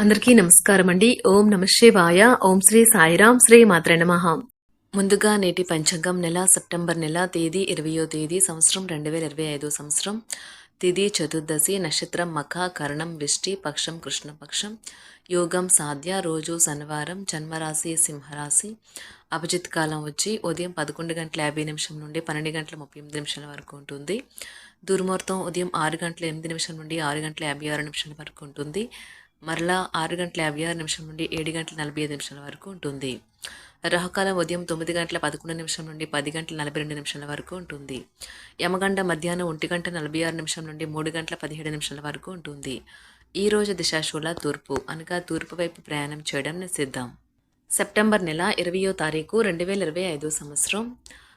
అందరికీ నమస్కారం అండి ఓం నమ శివాయ. ఓం శ్రీ సాయిరాం శ్రీ మాత్ర నమః. ముందుగా నేటి పంచాంగం నెల సెప్టెంబర్ నెల తేదీ ఇరవయో తేదీ సంవత్సరం రెండు వేల ఇరవై ఐదో సంవత్సరం. తిథి చతుర్దశి నక్షత్రం మఖ కరణం విష్టి పక్షం కృష్ణపక్షం యోగం సాధ్య రోజు శనివారం జన్మరాశి సింహరాశి. అభిజిత్ కాలం వచ్చి ఉదయం పదకొండు గంటల యాభై నిమిషం నుండి పన్నెండు గంటల ముప్పై ఎనిమిది నిమిషాల వరకు ఉంటుంది. దుర్ముహూర్తం ఉదయం ఆరు గంటల ఎనిమిది నిమిషం నుండి ఆరు గంటల యాభై ఆరు నిమిషాల వరకు ఉంటుంది. మరలా ఆరు గంటల యాభై ఆరు నిమిషం నుండి ఏడు గంటల నలభై ఐదు నిమిషాల వరకు ఉంటుంది. రాహుకాలం ఉదయం తొమ్మిది గంటల పదకొండు నిమిషం నుండి పది గంటల నలభై రెండు నిమిషాల వరకు ఉంటుంది. యమగండ మధ్యాహ్నం ఒంటి గంట నలభై ఆరు నిమిషం నుండి మూడు గంటల పదిహేడు నిమిషాల వరకు ఉంటుంది. ఈ రోజు దిశాశూల తూర్పు అనగా తూర్పు వైపు ప్రయాణం చేయడం నిషిద్దాం సెప్టెంబర్ నెల ఇరవయో తారీఖు రెండు వేల ఇరవై ఐదో సంవత్సరం.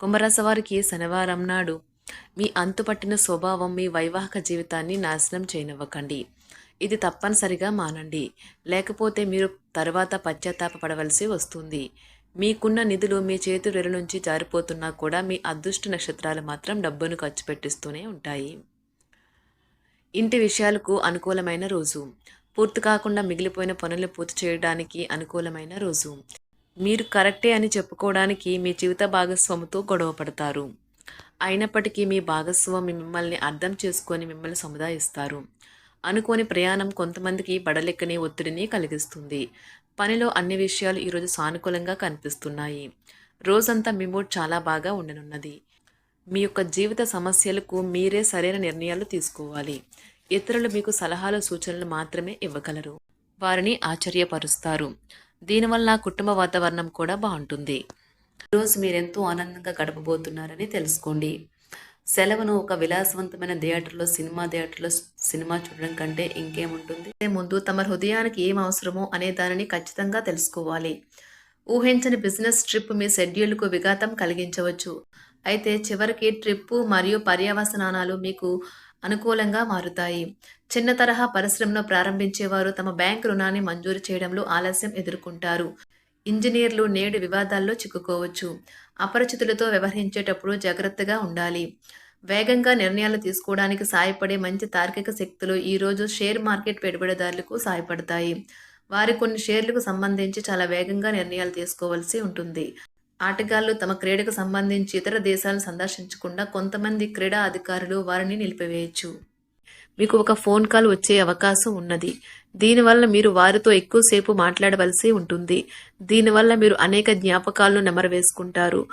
కుంభరాశి వారికి శనివారం నాడు మీ అంతుపట్టిన స్వభావం మీ వైవాహిక జీవితాన్ని నాశనం చేయనివ్వకండి. ఇది తప్పనిసరిగా మానండి. లేకపోతే మీరు తర్వాత పశ్చాత్తాపపడవలసి వస్తుంది. మీకున్న నిధులు మీ చేతుల నుంచి జారిపోతున్నా కూడా మీ అదృష్ట నక్షత్రాలు మాత్రం డబ్బును ఖర్చు పెట్టిస్తూనే ఉంటాయి. ఇంటి విషయాలకు అనుకూలమైన రోజు. పూర్తి కాకుండా మిగిలిపోయిన పనులు పూర్తి చేయడానికి అనుకూలమైన రోజు. మీరు కరెక్టే అని చెప్పుకోవడానికి మీ జీవిత భాగస్వామితో గొడవ పడతారు. అయినప్పటికీ మీ భాగస్వామి మిమ్మల్ని అర్థం చేసుకొని మిమ్మల్ని సముదాయిస్తారు. అనుకోని ప్రయాణం కొంతమందికి బడలెక్కని ఒత్తిడిని కలిగిస్తుంది. పనిలో అన్ని విషయాలు ఈరోజు సానుకూలంగా కనిపిస్తున్నాయి. రోజంతా మీ మూడ్ చాలా బాగా ఉండనున్నది. మీ యొక్క జీవిత సమస్యలకు మీరే సరైన నిర్ణయాలు తీసుకోవాలి. ఇతరులు మీకు సలహాలు సూచనలు మాత్రమే ఇవ్వగలరు. వారిని ఆశ్చర్యపరుస్తారు. దీనివల్ల కుటుంబ వాతావరణం కూడా బాగుంటుంది. ఈరోజు మీరెంతో ఆనందంగా గడపబోతున్నారని తెలుసుకోండి. సెలవును ఒక విలాసవంతమైన థియేటర్లో సినిమా థియేటర్లో సినిమా చూడడం కంటే ఇంకేముంటుంది? ముందు తమ హృదయానికి ఏం అవసరమో అనే దానిని ఖచ్చితంగా తెలుసుకోవాలి. ఊహించని బిజినెస్ ట్రిప్ మీ షెడ్యూల్కు విఘాతం కలిగించవచ్చు. అయితే చివరికి ట్రిప్పు మరియు పర్యవసనాలు మీకు అనుకూలంగా మారుతాయి. చిన్న తరహా పరిశ్రమను ప్రారంభించేవారు తమ బ్యాంకు రుణాన్ని మంజూరు చేయడంలో ఆలస్యం ఎదుర్కొంటారు. ఇంజనీర్లు నేడు వివాదాల్లో చిక్కుకోవచ్చు. అపరిచితులతో వ్యవహరించేటప్పుడు జాగ్రత్తగా ఉండాలి. వేగంగా నిర్ణయాలు తీసుకోవడానికి సాయపడే మంచి తార్కిక శక్తులు ఈరోజు షేర్ మార్కెట్ పెట్టుబడిదారులకు సాయపడతాయి. వారి కొన్ని షేర్లకు సంబంధించి చాలా వేగంగా నిర్ణయాలు తీసుకోవాల్సి ఉంటుంది. ఆటగాళ్ళు తమ క్రీడకు సంబంధించి ఇతర దేశాలను సందర్శించకుండా కొంతమంది క్రీడా అధికారులు వారిని నిలిపివేయచ్చు. మీకు ఒక ఫోన్ కాల్ వచ్చే అవకాశం ఉన్నది. దీనివల్ల మీరు వారితో ఎక్కువసేపు మాట్లాడవలసి ఉంటుంది. దీనివల్ల మీరు అనేక జ్ఞాపకాలను నెమరవేసుకుంటారు.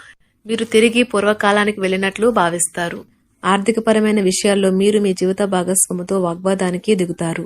మీరు తిరిగి పూర్వకాలానికి వెళ్ళినట్లు భావిస్తారు. ఆర్థికపరమైన విషయాల్లో మీరు మీ జీవిత భాగస్వామితో వాగ్వాదానికి దిగుతారు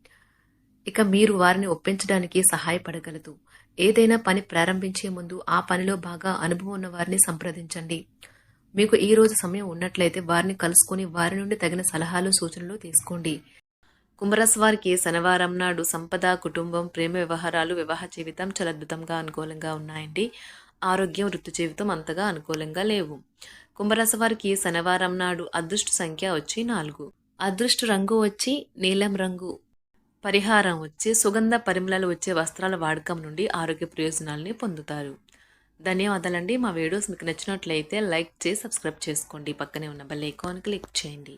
ఇక మీరు వారిని ఒప్పించడానికి సహాయపడగలదు. ఏదైనా పని ప్రారంభించే ముందు ఆ పనిలో బాగా అనుభవం ఉన్న వారిని సంప్రదించండి. మీకు ఈ రోజు సమయం ఉన్నట్లయితే వారిని కలుసుకుని వారి నుండి తగిన సలహాలు సూచనలు తీసుకోండి. కుంభరాశి వారికి శనివారం నాడు సంపద కుటుంబం ప్రేమ వ్యవహారాలు వివాహ జీవితం చాలా అద్భుతంగా అనుకూలంగా ఉన్నాయండి. ఆరోగ్యం వృత్తి జీవితం అంతగా అనుకూలంగా లేవు. కుంభరాశి వారికి శనివారం నాడు అదృష్ట సంఖ్య వచ్చి నాలుగు. అదృష్ట రంగు వచ్చి నీలం రంగు. పరిహారం వచ్చి సుగంధ పరిమళాలు వచ్చే వస్త్రాల వాడకం నుండి ఆరోగ్య ప్రయోజనాల్ని పొందుతారు. ధన్యవాదాలండి. మా వీడియోస్ మీకు నచ్చినట్లయితే లైక్ చేసి సబ్స్క్రైబ్ చేసుకోండి. పక్కనే ఉన్న బెల్ ఐకాన్ క్లిక్ చేయండి.